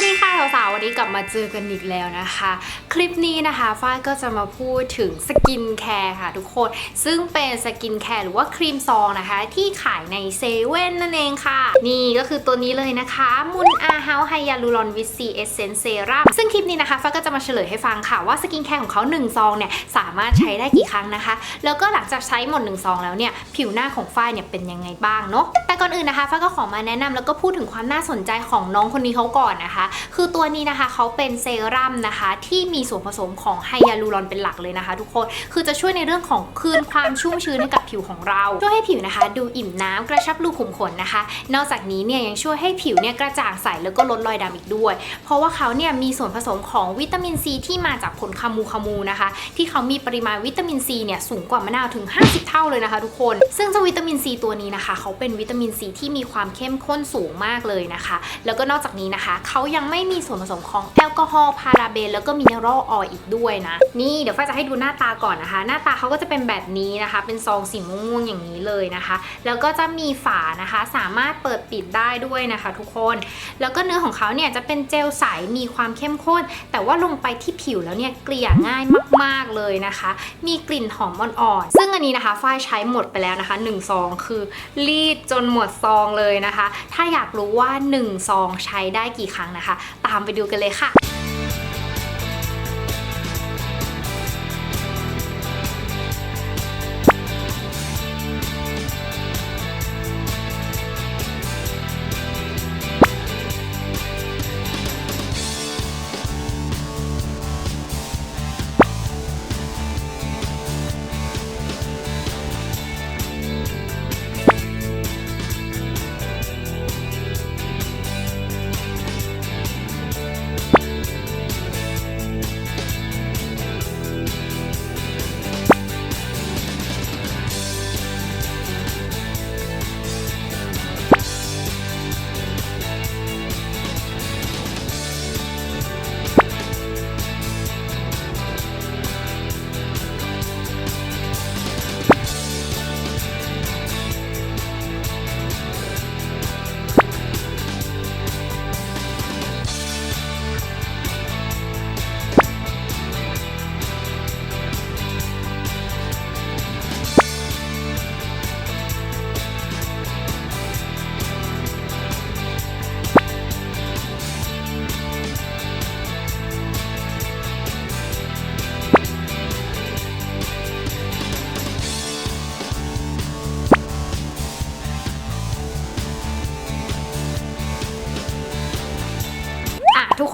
วัสดีค่ะสาวๆวันนี้กลับมาเจอกันอีกแล้วนะคะ คลิปนี้นะคะฝ้ายก็จะมาพูดถึงสกินแคร์ค่ะทุกคน ซึ่งเป็นสกินแคร์หรือว่าครีมซองนะคะ ที่ขายในเซเว่นนั่นเองค่ะ นี่ก็คือตัวนี้เลยนะคะมุนอาเฮาไฮยาลูรอนวิตซีเอเซนเซรั่มซึ่งคลิปนี้นะคะฝ้ายก็จะมาเฉลยให้ฟังค่ะว่าสกินแคร์ของเขา1ซองเนี่ยสามารถใช้ได้กี่ครั้งนะคะ แล้วก็หลังจากใช้หมด1ซองแล้วเนี่ยผิวหน้าของฝ้ายเนี่ยเป็นยังไงบ้างเนาะแต่ก่อนอื่นนะคะฝ้ายก็ขอมาแนะนำแล้วก็พูดถึงความน่าสนใจของน้องคนนี้เขาก่อนนะคะคือตัวนี้นะคะเขาเป็นเซรั่มนะคะที่มีส่วนผสมของไฮยาลูรอนเป็นหลักเลยนะคะ ทุกคนคือจะช่วยในเรื่องของคืนความชุ่มชื้นให้กับผิวของเราช่วยให้ผิวนะคะ ดูอิ่มน้ำกระชับรูขุมขนนะคะ นอกจากนี้เนี่ยยังช่วยให้ผิวเนี่ยกระจ่างใสแล้วก็ลดรอยดำอีกด้วย เพราะว่าเขาเนี่ยมีส่วนผสมของวิตามินซีที่มาจากผลคามูคามูนะคะ ที่เขามีปริมาณวิตามินซีเนี่ยสูงกว่ามะนาวถึง 50 เท่าเลยนะคะ ทุกคน ซึ่งเจ้าวิตามินซีตัวนี้นะคะเขาเป็นวิตามินซีที่มีความเข้มข้นสูงมากเลยนะคะ แล้วก็นอกจากนี้นะคะเขายังังไม่มีส่วนผสมของแอลกอฮอล์พาราเบนแล้วก็มิเนอรัลออยล์อีกด้วยนะ นี่เดี๋ยวฟ้าจะให้ดูหน้าตาก่อนนะคะ หน้าตาเขาก็จะเป็นแบบนี้นะคะ เป็นซองสีม่วงๆอย่างนี้เลยนะคะ แล้วก็จะมีฝานะคะ สามารถเปิดปิดได้ด้วยนะคะ ทุกคน แล้วก็เนื้อของเขาเนี่ยจะเป็นเจลใสมีความเข้มข้น แต่ว่าลงไปที่ผิวแล้วเนี่ยเกลี่ยง่ายมากๆเลยนะคะ มีกลิ่นหอมอ่อนๆซึ่งอันนี้นะคะฝ้ายใช้หมดไปแล้วนะคะ1ซองคือรีดจนหมดซองเลยนะคะ ถ้าอยากรู้ว่า1ซองใช้ได้กี่ครั้งนะคะตามไปดูกันเลยค่ะ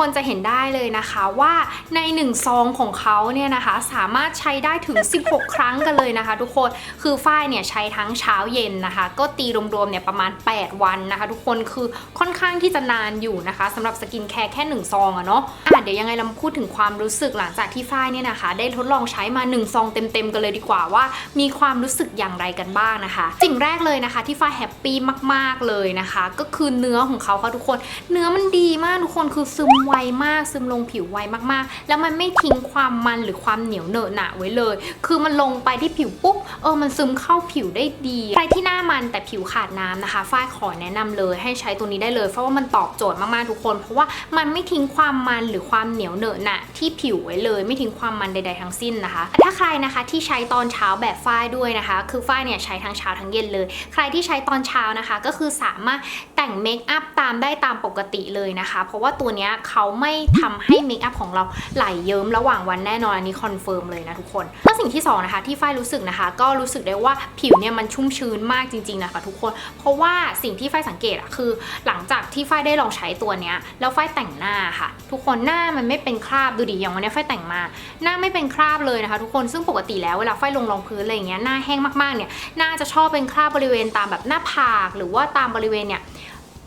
คนจะเห็นได้เลยนะคะว่าใน1ซองของเขาเนี่ยนะคะสามารถใช้ได้ถึง 16 ครั้งกันเลยนะคะ ทุกคนคือฝ้ายเนี่ยใช้ทั้งเช้าเย็นนะคะ ก็ตีรวมๆเนี่ยประมาณ 8 วันนะคะ ทุกคนคือค่อนข้างที่จะนานอยู่นะคะสำหรับสกินแคร์แค่1ซองอะเนาะะเดี๋ยวยังไงเราพูดถึงความรู้สึกหลังจากที่ฝ้ายเนี่ยนะคะ ได้ทดลองใช้มา1ซองเต็มๆกันเลยดีกว่าว่า มีความรู้สึกอย่างไรกันบ้างนะคะสิ่งแรกเลยนะคะ ที่ฝ้ายแฮปปี้มากๆเลยนะคะ ก็คือเนื้อของเขาค่ะทุกคน เนื้อมันดีมากทุกคนคือซึมไวมากซึมลงผิวไวมากๆ แล้วมันไม่ทิ้งความมันหรือความเหนียวเหนอะหนะไว้เลย คือมันลงไปที่ผิวปุ๊บเออมันซึมเข้าผิวได้ดีใครที่หน้ามันแต่ผิวขาดน้ำนะคะฝ้ายขอแนะนำเลยให้ใช้ตัวนี้ได้เลย เพราะว่ามันตอบโจทย์มากๆทุกคน เพราะว่ามันไม่ทิ้งความมันหรือความเหนียวเหนอะหนะที่ผิวไว้เลย ไม่ทิ้งความมันใด ๆทั้งสิ้นนะคะ ถ้าใครนะคะที่ใช้ตอนเช้าแบบฝ้ายด้วยนะคะ คือฝ้ายเนี่ยใช้ทั้งเช้าทั้งเย็นเลย ใครที่ใช้ตอนเช้านะคะ ก็คือสามารถแต่งเมคอัพตามได้ตามปกติเลยนะคะ เพราะว่าตัวเนี้ยเขาไม่ทำให้เมคอัพของเราไหลเยิ้มระหว่างวันแน่นอนอันนี้คอนเฟิร์มเลยนะทุกคนแล้วสิ่งที่สองนะคะที่ฝ้ายรู้สึกนะคะ ก็รู้สึกได้ว่าผิวเนี่ยมันชุ่มชื้นมากจริงๆนะคะทุกคน เพราะว่าสิ่งที่ฝ้ายสังเกตอะคือ หลังจากที่ฝ้ายได้ลองใช้ตัวเนี้ยแล้วฝ้ายแต่งหน้าค่ะ ทุกคนหน้ามันไม่เป็นคราบดูดิอย่างวันเนี้ยฝ้ายแต่งมา หน้าไม่เป็นคราบเลยนะคะทุกคนซึ่งปกติแล้วเวลาฝ้ายลงรองพื้นอะไรอย่างเงี้ยหน้าแห้งมากๆเนี่ยหน้าจะชอบเป็นคราบบริเวณตามแบบหน้าผาก หรือว่าตามบริเวณเนี่ย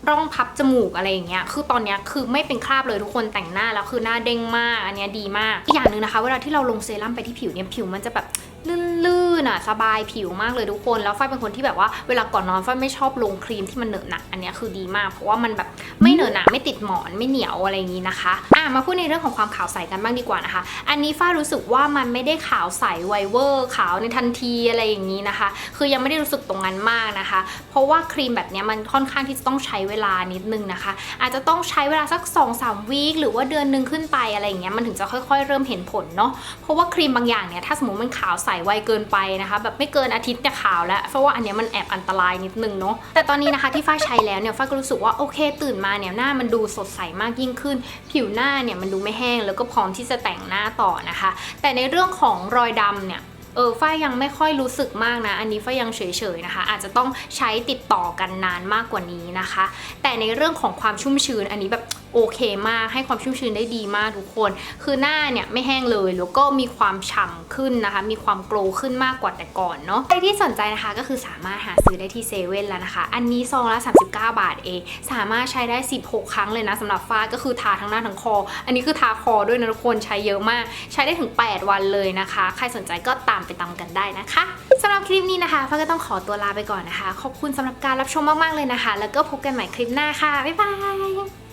ร่องพับจมูกอะไรอย่างเงี้ย คือตอนเนี้ยคือไม่เป็นคราบเลยทุกคนแต่งหน้าแล้วคือหน้าเด้งมาก อันเนี้ยดีมาก อีกอย่างหนึ่งนะคะ เวลาที่เราลงเซรั่มไปที่ผิวเนี่ยผิวมันจะแบบลื่นนอะสบายผิวมากเลยทุกคน แล้วฝ้ายเป็นคนที่แบบว่าเวลาก่อนนอนฝ้ายไม่ชอบลงครีมที่มันเหนอะหนะอันนี้คือดีมาก เพราะว่ามันแบบไม่เหนอะหนะไม่ติดหมอนไม่เหนียวอะไรอย่างนี้นะคะอะมาพูดในเรื่องของความขาวใสกันบ้างดีกว่านะคะ อันนี้ฝ้ายรู้สึกว่ามันไม่ได้ขาวใสไวเวอร์ขาวในทันทีอะไรอย่างนี้นะคะ คือยังไม่ได้รู้สึกตรงนั้นมากนะคะ เพราะว่าครีมแบบนี้มันค่อนข้างที่จะต้องใช้เวลานิดนึงนะคะ อาจจะต้องใช้เวลาสัก2อสวีคหรือว่าเดือนหนึ่งขึ้นไปอะไรอย่างเงี้ยมันถึงจะค่อย ๆ เริ่มเห็นผลเนาะเพราะว่าครีมบางอย่างเนี่ยถ้าสมมติมันขาวใสใสไวเกินไปนะคะ แบบไม่เกินอาทิตย์เนี่ยขาวแล้ว เพราะว่าอันเนี้ยมันแอบอันตรายนิดนึงเนาะแต่ตอนนี้นะคะที่ฝ้ายใช้แล้วเนี่ยฝ้ายก็รู้สึกว่าโอเค ตื่นมาเนี่ยหน้ามันดูสดใสมากยิ่งขึ้น ผิวหน้าเนี่ยมันดูไม่แห้งแล้วก็พร้อมที่จะแต่งหน้าต่อนะคะ แต่ในเรื่องของรอยดำเนี่ยเออฝ้ายยังไม่ค่อยรู้สึกมากนะ อันนี้ฝ้ายยังเฉยๆนะคะ อาจจะต้องใช้ติดต่อกันนานมากกว่านี้นะคะ แต่ในเรื่องของความชุ่มชื้นอันนี้แบบ โอเคมากให้ความชุ่มชื้นได้ดีมากทุกคน คือหน้าเนี่ยไม่แห้งเลยแล้วก็มีความฉ่ำขึ้นนะคะ มีความโกลว์ขึ้นมากกว่าแต่ก่อนเนาะใครที่สนใจนะคะก็คือสามารถหาซื้อได้ที่เซเว่นแล้วนะคะ อันนี้ซองละ39 บาทเองสามารถใช้ได้ 16 ครั้งเลยนะสำหรับฝ้าก็คือทาทั้งหน้าทั้งคอ อันนี้คือทาคอด้วยนะทุกคนใช้เยอะมาก ใช้ได้ถึง 8 วันเลยนะคะ ใครสนใจก็ตามไปตามกันได้นะคะสำหรับคลิปนี้นะคะฝ้าก็ต้องขอตัวลาไปก่อนนะคะ ขอบคุณสำหรับการรับชมมากๆเลยนะคะ แล้วก็พบกันใหม่คลิปหน้าค่ะบ๊ายบาย